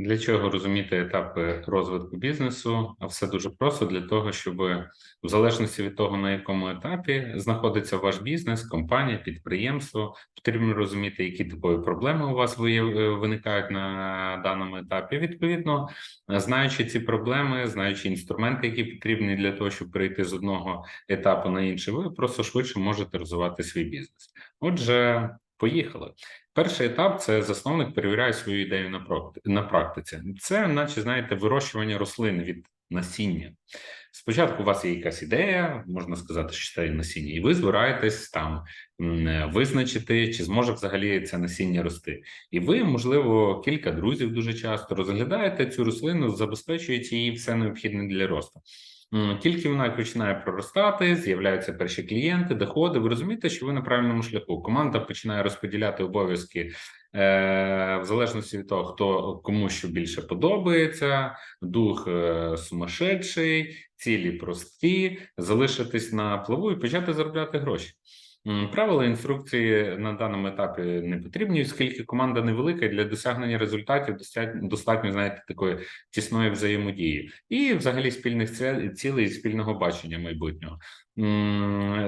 Для чого розуміти етапи розвитку бізнесу? А все дуже просто для того, щоб в залежності від того, на якому етапі знаходиться ваш бізнес, компанія, підприємство, потрібно розуміти, які типові проблеми у вас е, виникають на даному етапі. Відповідно, знаючи ці проблеми, знаючи інструменти, які потрібні для того, щоб перейти з одного етапу на інший, ви просто швидше можете розвивати свій бізнес. Отже, поїхали. Перший етап це засновник перевіряє свою ідею на практи- на практиці. Це, наче знаєте, вирощування рослин від насіння. Спочатку у вас є якась ідея, можна сказати, що це насіння, і ви збираєтесь там визначити, чи зможе взагалі це насіння рости. І ви, можливо, кілька друзів дуже часто розглядаєте цю рослину, забезпечуєте їй все необхідне для росту. Тільки вона починає проростати, з'являються перші клієнти, доходи. Ви розумієте, що ви на правильному шляху. Команда починає розподіляти обов'язки е, в залежності від того, хто кому що більше подобається, дух е, сумасшедший, цілі прості, залишитись на плаву і почати заробляти гроші. Правила інструкції на даному етапі не потрібні, оскільки команда невелика і для досягнення результатів достатньо знаєте, такої тісної взаємодії і взагалі спільних цілей і спільного бачення майбутнього.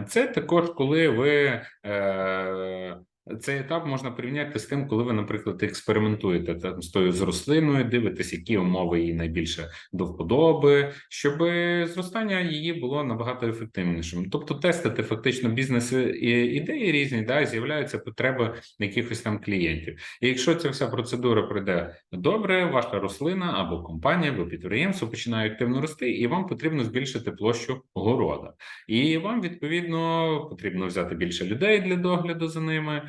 Це також коли ви. Е, цей етап можна порівняти з тим, коли ви, наприклад, експериментуєте там з тою з рослиною, дивитесь, які умови їй найбільше до вподоби, щоб зростання її було набагато ефективнішим. Тобто, тестити фактично бізнес ідеї різні, да, з'являються потреби якихось там клієнтів. І якщо ця вся процедура пройде добре, ваша рослина або компанія, або підприємство починає активно рости, і вам потрібно збільшити площу города. І вам відповідно потрібно взяти більше людей для догляду за ними,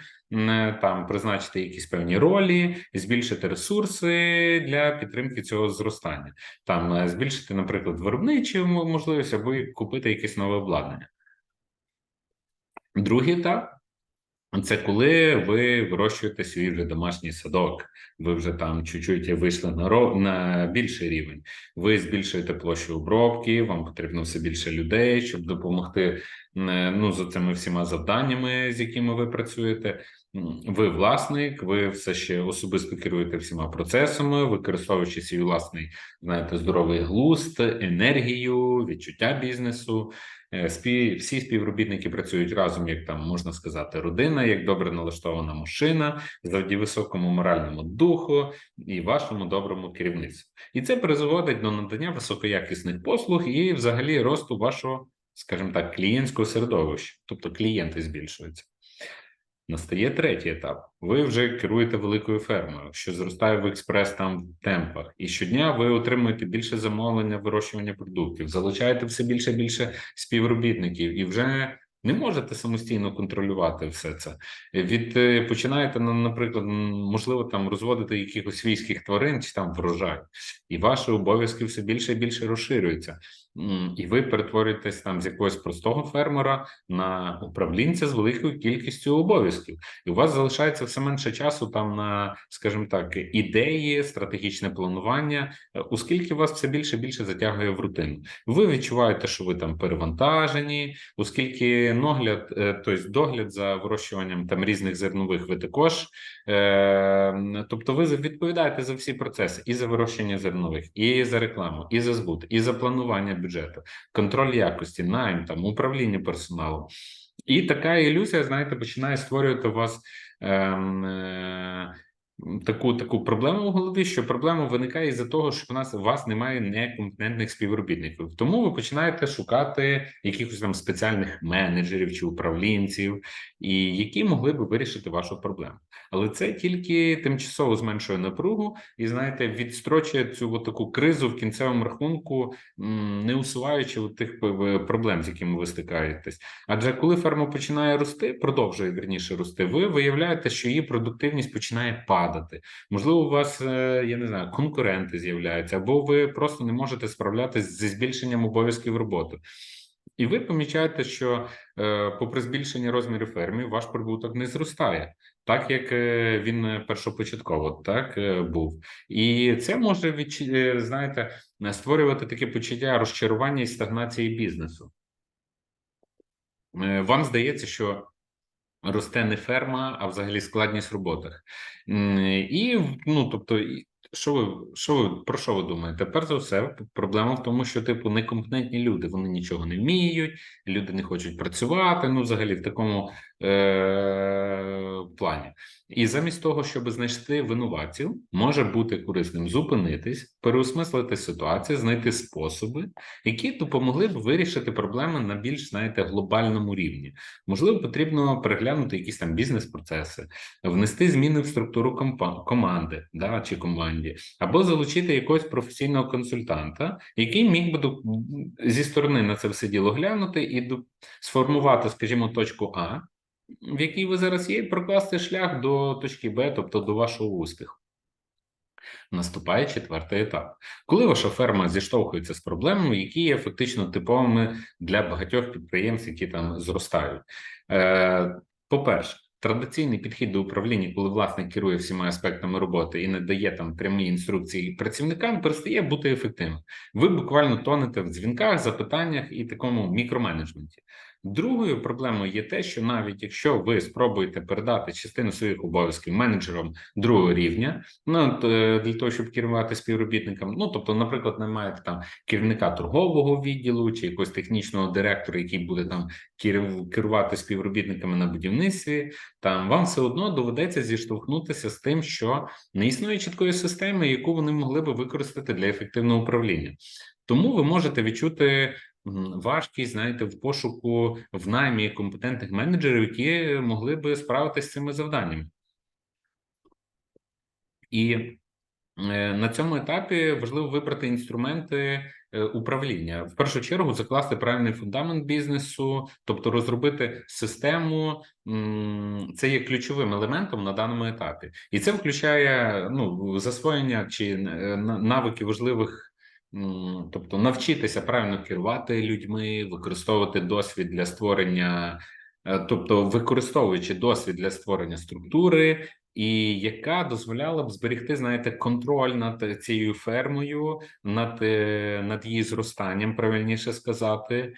там призначити якісь певні ролі, збільшити ресурси для підтримки цього зростання, там е, збільшити, наприклад, виробничі можливості або купити якесь нове обладнання. Другий етап це коли ви вирощуєте свій вже домашній садок, ви вже там чуть-чуть вийшли на ро- на більший рівень. Ви збільшуєте площу обробки, вам потрібно все більше людей, щоб допомогти м, ну з цими всіма завданнями, з якими ви працюєте. Ви власник, ви все ще особисто керуєте всіма процесами, використовуючи свій власний, знаєте, здоровий глузд, енергію, відчуття бізнесу. Е, всі співробітники працюють разом, як там можна сказати, родина, як добре налаштована машина, завдяки високому моральному духу і вашому доброму керівництву. І це призводить до надання високоякісних послуг і, взагалі, росту вашого, скажімо так, клієнтського середовища, тобто клієнти збільшуються. Настає третій етап. Ви вже керуєте великою фермою, що зростає в експрес там темпах, і щодня ви отримуєте більше замовлення вирощування продуктів, залучаєте все більше і більше співробітників, і вже не можете самостійно контролювати все це. Від е, починаєте на- наприклад, можливо, там розводити якихось свійських тварин чи там врожай, і ваші обов'язки все більше і більше розширюються. І ви перетворюєтесь там з якогось простого фермера на управлінця з великою кількістю обов'язків, і у вас залишається все менше часу там на, скажімо так, ідеї, стратегічне планування, е, оскільки вас все більше і більше затягує в рутину. Ви відчуваєте, що ви там перевантажені, оскільки нагляд, е, тобто догляд за вирощуванням там різних зернових, ви також, е, тобто ви відповідаєте за всі процеси і за вирощення зернових, і за рекламу, і за збут, і за планування бюджету, контроль якості, найм, там управління персоналом. І така ілюзія, знаєте, починає створювати у вас ем, е, таку таку проблему в голові, що проблема виникає із-за того, що в нас у вас немає некомпетентних співробітників. Тому ви починаєте шукати якихось там спеціальних менеджерів чи управлінців, і які могли би вирішити вашу проблему. Але це тільки тимчасово зменшує напругу і знаєте, відстрочує цю таку кризу в кінцевому рахунку, не усуваючи от тих проблем, з якими ви стикаєтесь. Адже коли ферма починає рости, продовжує вірніше рости, ви виявляєте, що її продуктивність починає падати. Можливо, у вас е, я не знаю, конкуренти з'являються, або ви просто не можете справлятися зі збільшенням обов'язків роботи. І ви помічаєте, що е, попри збільшення розмірів фермів, ваш прибуток не зростає, так як е, він першопочатково так був. І це може е, знаєте, створювати таке почуття розчарування і стагнації бізнесу. Вам здається, що росте не ферма, а взагалі складність в роботах. І ну, тобто, Що ви що ви про що ви думаєте? Перш за все, проблема в тому, що типу некомпетентні люди вони нічого не вміють, люди не хочуть працювати. Ну, взагалі, в такому плані. І замість того, щоб знайти винуватців, може бути корисним зупинитись, переосмислити ситуацію, знайти способи, які допомогли б вирішити проблеми на більш знаєте глобальному рівні. Можливо, потрібно переглянути якісь там бізнес-процеси, внести зміни в структуру команди да, чи команді, або залучити якогось професійного консультанта, який міг би зі сторони на це все діло глянути і сформувати, скажімо, точку А, в якій ви зараз є, прокласти шлях до точки Б, тобто до вашого успіху. Наступає четвертий етап, коли ваша ферма зіштовхується з проблемами, які є фактично типовими для багатьох підприємств, які там зростають. Е, По-перше, традиційний підхід до управління, коли власник керує всіма аспектами роботи і не дає там прямі інструкції працівникам, перестає бути ефективним. Ви буквально тонете в дзвінках, запитаннях і такому мікроменеджменті. Другою проблемою є те, що навіть якщо ви спробуєте передати частину своїх обов'язків менеджерам другого рівня, ну е, для того, щоб керувати співробітникам, ну тобто, наприклад, не маєте там керівника торгового відділу чи якогось технічного директора, який буде там керувати співробітниками на будівництві, там вам все одно доведеться зіштовхнутися з тим, що не існує чіткої системи, яку вони могли би використати для ефективного управління. Тому ви можете відчути важкість, знаєте, в пошуку в наймі компетентних менеджерів, які могли би справитися з цими завданнями. І е, на цьому етапі важливо вибрати інструменти е, управління. В першу чергу закласти правильний фундамент бізнесу, тобто розробити систему. Це є ключовим елементом на даному етапі, і це включає ну засвоєння чи е, навики важливих. Тобто навчитися правильно керувати людьми, використовувати досвід для створення, е, тобто використовуючи досвід для створення структури, і яка дозволяла б зберегти, знаєте, контроль над цією фермою, над, е, над її зростанням, правильніше сказати.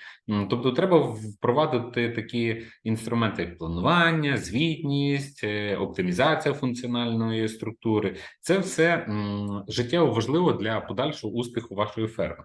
Тобто, треба впровадити такі інструменти, як планування, звітність, е, оптимізація функціональної структури. Це все життєво важливо для подальшого успіху вашої ферми.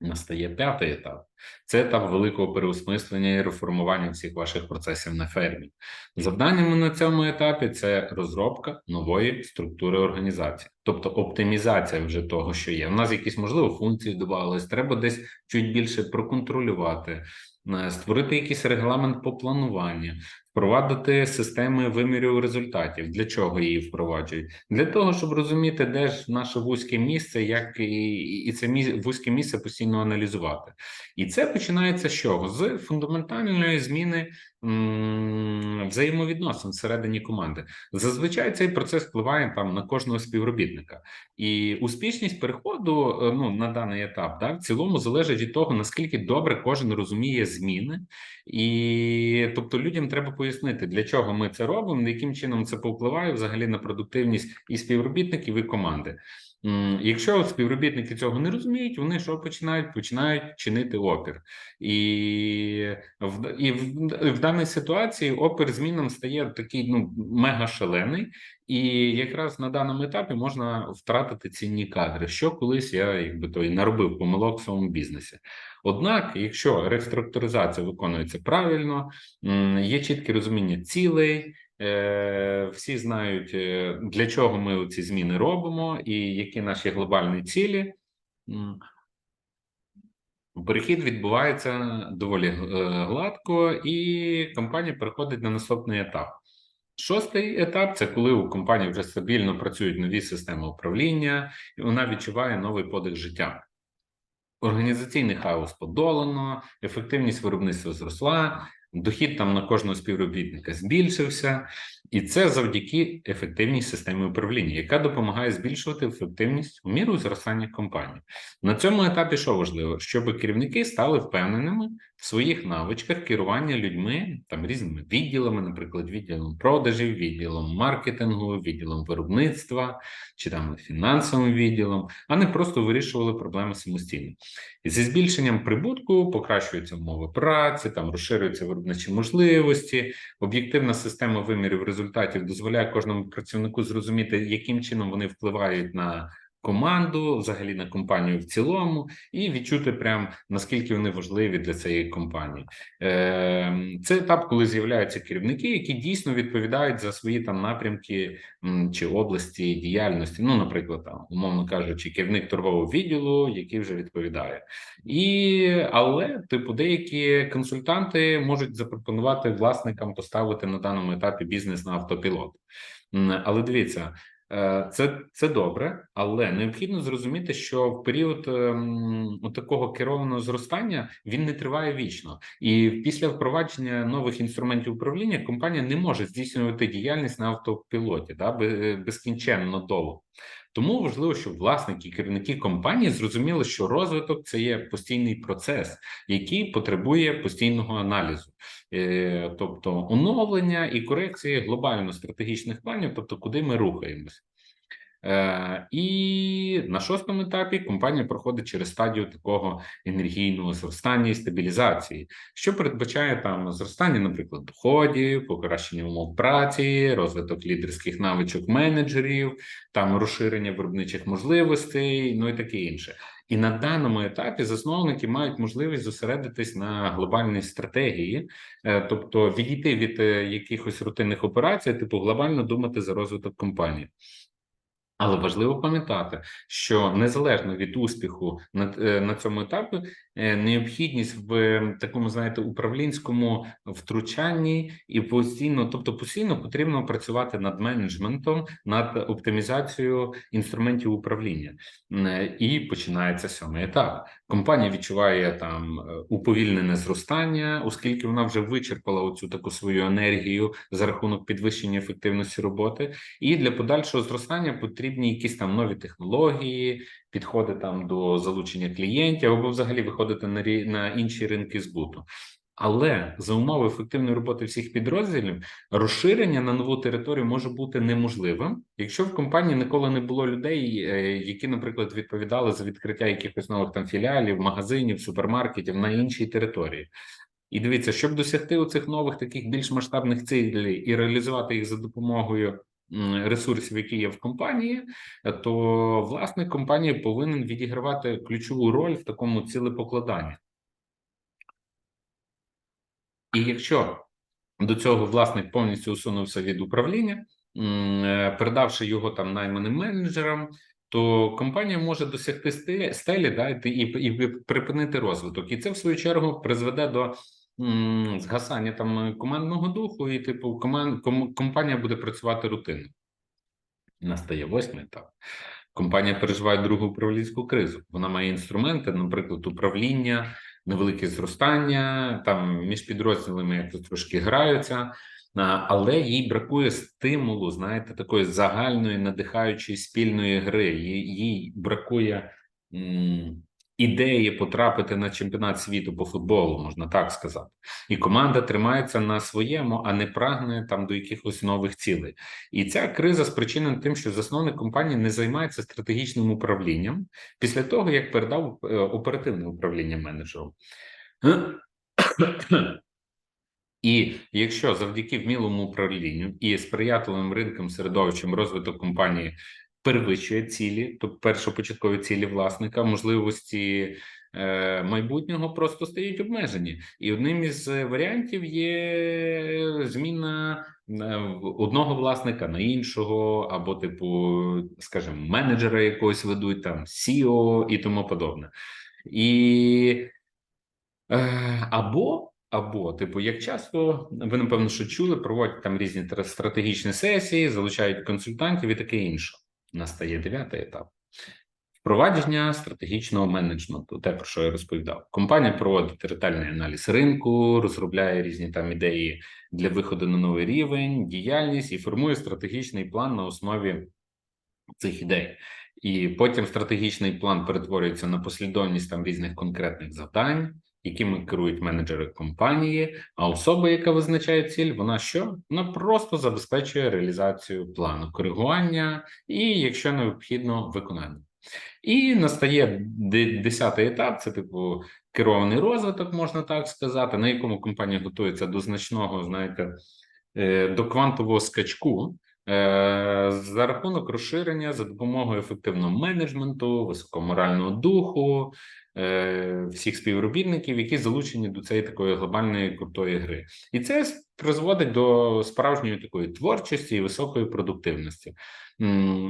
Настає п'ятий етап. Це етап великого переосмислення і реформування всіх ваших процесів на фермі. Завданнями на цьому етапі це розробка нової структури організації, тобто оптимізація вже того, що є. У нас якісь можливо функції додавались, треба десь чуть більше проконтролювати, е, створити якийсь регламент по плануванню, впровадити системи вимірів результатів. Для чого її впроваджують? Для того, щоб розуміти, де ж наше вузьке місце, як і, і це вузьке місце постійно аналізувати. І це починається з чого? З фундаментальної зміни взаємовідносин всередині команди. Зазвичай цей процес впливає там на кожного співробітника, і успішність переходу е, ну на даний етап да, в цілому залежить від того, наскільки добре кожен розуміє зміни, і тобто людям треба пояснити, для чого ми це робимо, яким чином це повпливає взагалі на продуктивність і співробітників, і команди. Якщо співробітники цього не розуміють, вони що починають? Починають чинити опір, і в і в, в даній ситуації опір змінам стає такий ну мега шалений, і якраз на даному етапі можна втратити цінні кадри, що колись я якби то і наробив помилок в своєму бізнесі. Однак, якщо реструктуризація виконується правильно, є чітке розуміння цілей. Е, Всі знають, е, для чого ми ці зміни робимо, і які наші глобальні цілі. Перехід відбувається доволі е, гладко, і компанія переходить на наступний етап. Шостий етап це коли у компанії вже стабільно працюють нові системи управління, і вона відчуває новий подих життя. Організаційний хаос подолано, ефективність виробництва зросла, дохід там на кожного співробітника збільшився, і це завдяки ефективній системі управління, яка допомагає збільшувати ефективність у міру зростання компанії. На цьому етапі що важливо, щоб керівники стали впевненими в своїх навичках керування людьми там різними відділами, наприклад, відділом продажів, відділом маркетингу, відділом виробництва чи там фінансовим відділом, а не просто вирішували проблеми самостійно. І зі збільшенням прибутку покращуються умови праці, там розширюється виробництво виробничі можливості. Об'єктивна система вимірів результатів дозволяє кожному працівнику зрозуміти, яким чином вони впливають на команду, взагалі на компанію в цілому, і відчути прям наскільки вони важливі для цієї компанії. Е, Це етап, коли з'являються керівники, які дійсно відповідають за свої там напрямки чи області діяльності. Ну, наприклад, там, умовно кажучи, керівник торгового відділу, який вже відповідає. І але, типу, деякі консультанти можуть запропонувати власникам поставити на даному етапі бізнес на автопілот. Але дивіться. Е, Це це добре, але необхідно зрозуміти, що в період ем, такого керованого зростання він не триває вічно, і після впровадження нових інструментів управління компанія не може здійснювати діяльність на автопілоті да, бе- безкінченно довго. Тому важливо, щоб власники керівники компанії зрозуміли, що розвиток це є постійний процес, який потребує постійного аналізу, Е, тобто оновлення і корекції глобально стратегічних планів, тобто куди ми рухаємось. Е, І на шостому етапі компанія проходить через стадію такого енергійного зростання і стабілізації, що передбачає там зростання, наприклад, доходів, покращення умов праці, розвиток лідерських навичок менеджерів, там розширення виробничих можливостей, ну і таке інше. І на даному етапі засновники мають можливість зосередитись на глобальній стратегії, е, тобто відійти від е, якихось рутинних операцій, типу глобально думати за розвиток компанії. Але важливо пам'ятати, що незалежно від успіху на, е, на цьому етапі необхідність в е, такому, знаєте, управлінському втручанні і постійно, тобто постійно потрібно працювати над менеджментом, над оптимізацією інструментів управління. І починається сьомий етап. Компанія відчуває там е, уповільнене зростання, оскільки вона вже вичерпала оцю таку свою енергію за рахунок підвищення ефективності роботи. І для подальшого зростання потрібні якісь там нові технології, підходи там до залучення клієнтів або взагалі виходити на рі- на інші ринки збуту. Але за умови ефективної роботи всіх підрозділів розширення на нову територію може бути неможливим, якщо в компанії ніколи не було людей, е, які, наприклад, відповідали за відкриття якихось нових там філіалів, магазинів, супермаркетів на іншій території. І дивіться, щоб досягти оцих нових таких більш масштабних цілей і реалізувати їх за допомогою ресурсів, які є в компанії, е, то власник компанії повинен відігравати ключову роль в такому цілепокладанні. І якщо до цього власник повністю усунувся від управління, е, передавши його там найманим менеджерам, то компанія може досягти стелі, да, і, і, і припинити розвиток. І це в свою чергу призведе до згасання там командного духу, і типу команд, ком, компанія буде працювати рутинно. Настає восьмий етап. Компанія переживає другу управлінську кризу. Вона має інструменти, наприклад, управління, невелике зростання, там між підрозділами як трошки граються, але їй бракує стимулу, знаєте, такої загальної надихаючої спільної гри. Їй, їй бракує м, ідеї потрапити на чемпіонат світу по футболу, можна так сказати. І команда тримається на своєму, а не прагне там до якихось нових цілей. І ця криза спричинена тим, що засновник компанії не займається стратегічним управлінням після того, як передав е, оперативне управління менеджеру. І якщо завдяки вмілому управлінню і сприятливим ринкам середовищем розвиток компанії перевищує цілі, тобто першопочаткові цілі власника, можливості е, майбутнього просто стають обмежені. І одним із е, варіантів є зміна е, одного власника на іншого, або, типу, скажімо, менеджера якогось ведуть, там CEO і тому подобне. І Е, Або, або, типу, як часто ви напевно, що чули, проводять там різні стратегічні сесії, залучають консультантів і таке інше. Настає дев'ятий етап. Впровадження стратегічного менеджменту, те, про що я розповідав. Компанія проводить ретельний аналіз ринку, розробляє різні там ідеї для виходу на новий рівень, діяльність і формує стратегічний план на основі цих ідей. І потім стратегічний план перетворюється на послідовність там різних конкретних завдань, якими керують менеджери компанії. А особа, яка визначає ціль, вона що? Вона просто забезпечує реалізацію плану коригування і, якщо необхідно, виконання. І настає десятий етап, це типу керований розвиток, можна так сказати, на якому компанія готується до значного, знаєте, е, до квантового скачку. Е, За рахунок розширення за допомогою ефективного менеджменту, високого морального духу, е, всіх співробітників, які залучені до цієї такої глобальної крутої гри, і це призводить до справжньої такої творчості і високої продуктивності.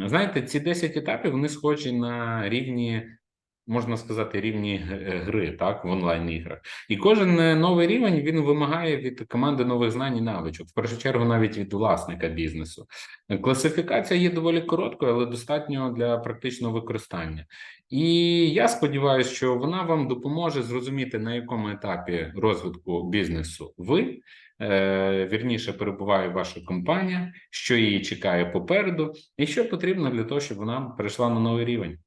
Знаєте, ці 10 етапів вони схожі на рівні, можна сказати, рівні гри, так, в онлайн-іграх. І кожен е, новий рівень він вимагає від команди нових знань і навичок, в першу чергу, навіть від власника бізнесу. Е, Класифікація є доволі короткою, але достатньо для практичного використання. І я сподіваюся, що вона вам допоможе зрозуміти, на якому етапі розвитку бізнесу ви. е, Вірніше перебуває ваша компанія, що її чекає попереду, і що потрібно для того, щоб вона перейшла на новий рівень.